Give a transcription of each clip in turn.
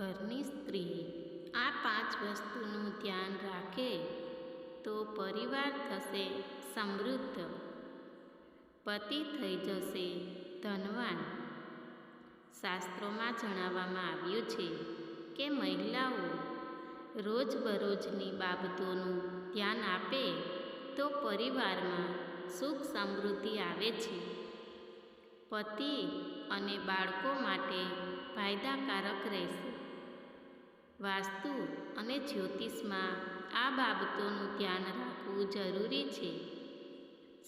ઘરની સ્ત્રી આ પાંચ વસ્તુનું ધ્યાન રાખે તો પરિવાર થશે સમૃદ્ધ. પતિ થઈ જશે ધનવાન. શાસ્ત્રોમાં જણાવવામાં આવ્યું છે કે મહિલાઓ રોજબરોજની બાબતોનું ધ્યાન આપે તો પરિવારમાં સુખ સમૃદ્ધિ આવે છે. પતિ અને બાળકો માટે ફાયદાકારક રહેશે. વાસ્તુ અને જ્યોતિષમાં આ બાબતોનું ધ્યાન રાખવું જરૂરી છે.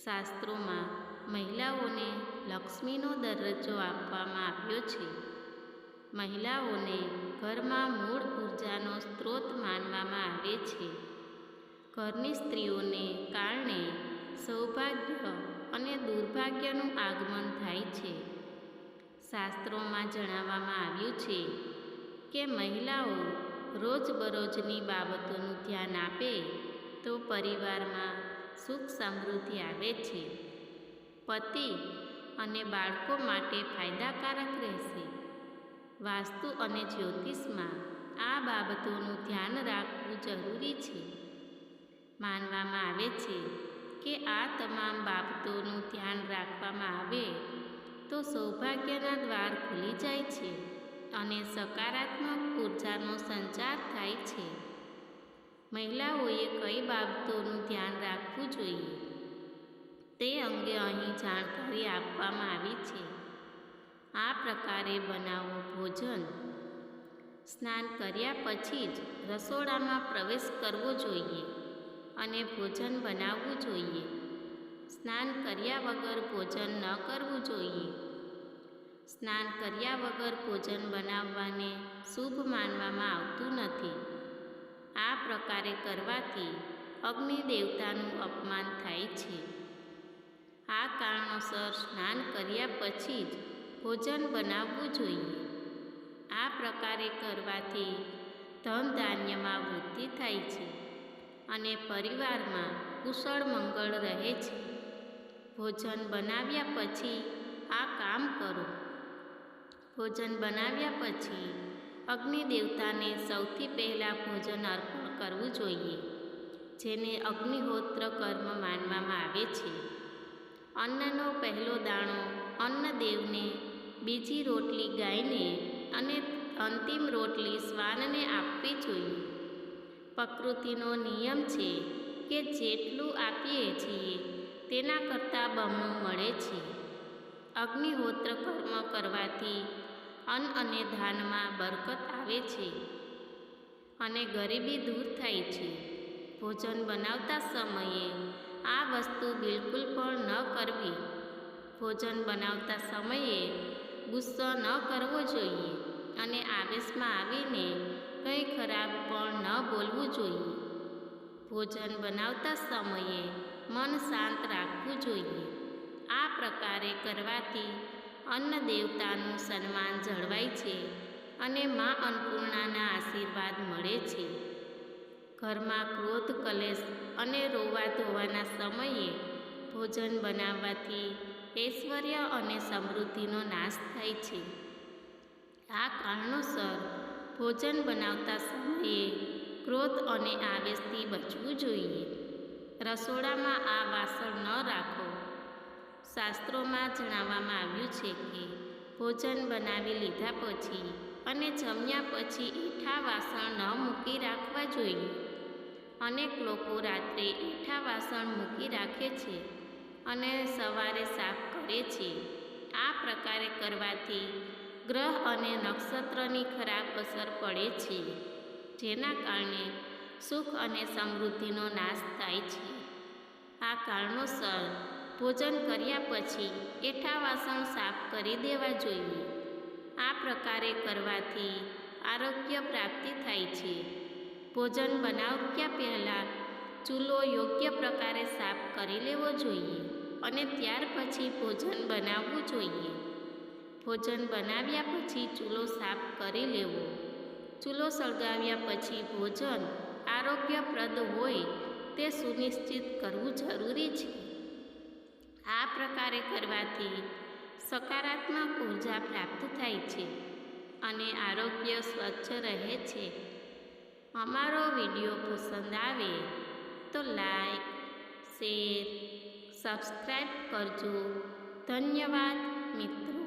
શાસ્ત્રોમાં મહિલાઓને લક્ષ્મીનો દરજ્જો આપવામાં આવ્યો છે. મહિલાઓને ઘરમાં મૂળ ઉર્જાનો સ્ત્રોત માનવામાં આવે છે. ઘરની સ્ત્રીઓને કારણે સૌભાગ્ય અને દુર્ભાગ્યનું આગમન થાય છે. શાસ્ત્રોમાં જણાવવામાં આવ્યું છે કે મહિલાઓ રોજબરોજની બાબતોનું ધ્યાન આપે તો પરિવારમાં સુખ સમૃદ્ધિ આવે છે. પતિ અને બાળકો માટે ફાયદાકારક રહેશે. વાસ્તુ અને જ્યોતિષમાં આ બાબતોનું ધ્યાન રાખવું જરૂરી છે. માનવામાં આવે છે કે આ તમામ બાબતોનું ધ્યાન રાખવામાં આવે તો સૌભાગ્યના દ્વાર ખુલી જાય છે. અને સકારાત્મક ઉર્જાનો સંચાર થાય છે. મહિલાઓએ કઈ બાબતોનું ધ્યાન રાખવું જોઈએ? તે અંગે અહીં જાણકારી આપવામાં આવી છે. આ પ્રકારે બનાવો ભોજન. સ્નાન કર્યા પછી જ રસોડામાં પ્રવેશ કરવો જોઈએ અને ભોજન બનાવવું જોઈએ. સ્નાન કર્યા વગર ભોજન ન કરવું જોઈએ. સ્નાન કર્યા વગર ભોજન બનાવવાને શુભ માનવામાં આવતું નથી. આ પ્રકારે કરવાથી અગ્નિ દેવતાનું અપમાન થાય છે. આ કારણોસર સ્નાન કર્યા પછી જ ભોજન બનાવવું જોઈએ. આ પ્રકારે કરવાથી ધન ધાન્યમાં વૃદ્ધિ થાય છે અને પરિવારમાં કુશળ મંગળ રહે છે. ભોજન બનાવ્યા પછી આ કામ કરો. ભોજન બનાવ્યા પછી અગ્નિ દેવતાને સૌથી પહેલાં ભોજન અર્પણ કરવું જોઈએ, જેને અગ્નિહોત્ર કર્મ માનવામાં આવે છે. અન્નનો પહેલો દાણો અન્નદેવને બીજી રોટલી ગાયને અને અંતિમ રોટલી શ્વાનને આપવી જોઈએ. પ્રકૃતિનો નિયમ છે કે જેટલું આપીએ છીએ, તેના કરતાં બમણું મળે છે. અગ્નિહોત્ર કર્મ કરવાથી અન્ન અને ધાનમાં બરકત આવે છે અને ગરીબી દૂર થાય છે. ભોજન બનાવતા સમયે આ વસ્તુ બિલકુલ પણ ન કરવી. ભોજન બનાવતા સમયે ગુસ્સો ન કરવો જોઈએ અને આવેશમાં આવીને કંઈ ખરાબ પણ ન બોલવું જોઈએ. ભોજન બનાવતા સમયે મન શાંત રાખવું જોઈએ. આ પ્રકારે કરવાથી અન્ન દેવતાનું સન્માન જળવાય છે અને મા અન્નપૂર્ણાના આશીર્વાદ મળે છે. ઘરમાં ક્રોધ, કલેશ અને રોવા ધોવાના સમયે ભોજન બનાવવાથી ઐશ્વર્ય અને સમૃદ્ધિનો નાશ થાય છે. આ કારણોસર ભોજન બનાવતા સમયે ક્રોધ અને આવેશથી બચવું જોઈએ. રસોડામાં આ વાસણ ન રાખો. શાસ્ત્રોમાં જણાવવામાં આવ્યું છે કે ભોજન બનાવી લીધા પછી અને જમ્યા પછી ઈઠા વાસણ ન મૂકી રાખવા જોઈએ. અનેક લોકો રાત્રે ઈઠા વાસણ મૂકી રાખે છે અને સવારે સાફ કરે છે. આ પ્રકારે કરવાથી ગ્રહ અને નક્ષત્રની ખરાબ અસર પડે છે, જેના કારણે સુખ અને સમૃદ્ધિનો નાશ થાય છે. આ કારણોસર ભોજન કર્યા પછી એઠા વાસણ સાફ કરી દેવા જોઈએ. આ પ્રકારે કરવાથી આરોગ્ય પ્રાપ્તિ થાય છે. ભોજન બનાવ્યા પહેલાં ચૂલો યોગ્ય પ્રકારે સાફ કરી લેવો જોઈએ અને ત્યાર પછી ભોજન બનાવવું જોઈએ. ભોજન બનાવ્યા પછી ચૂલો સાફ કરી લેવો. ચૂલો સળગાવ્યા પછી ભોજન આરોગ્યપ્રદ હોય તે સુનિશ્ચિત કરવું જરૂરી છે. પ્રકારે કરવાથી સકારાત્મક ઊર્જા પ્રાપ્ત થાય છે અને આરોગ્ય સ્વચ્છ રહે છે. અમારો વીડિયો પસંદ આવે તો લાઈક, શેર સબસ્ક્રાઈબ કરજો. ધન્યવાદ મિત્રો.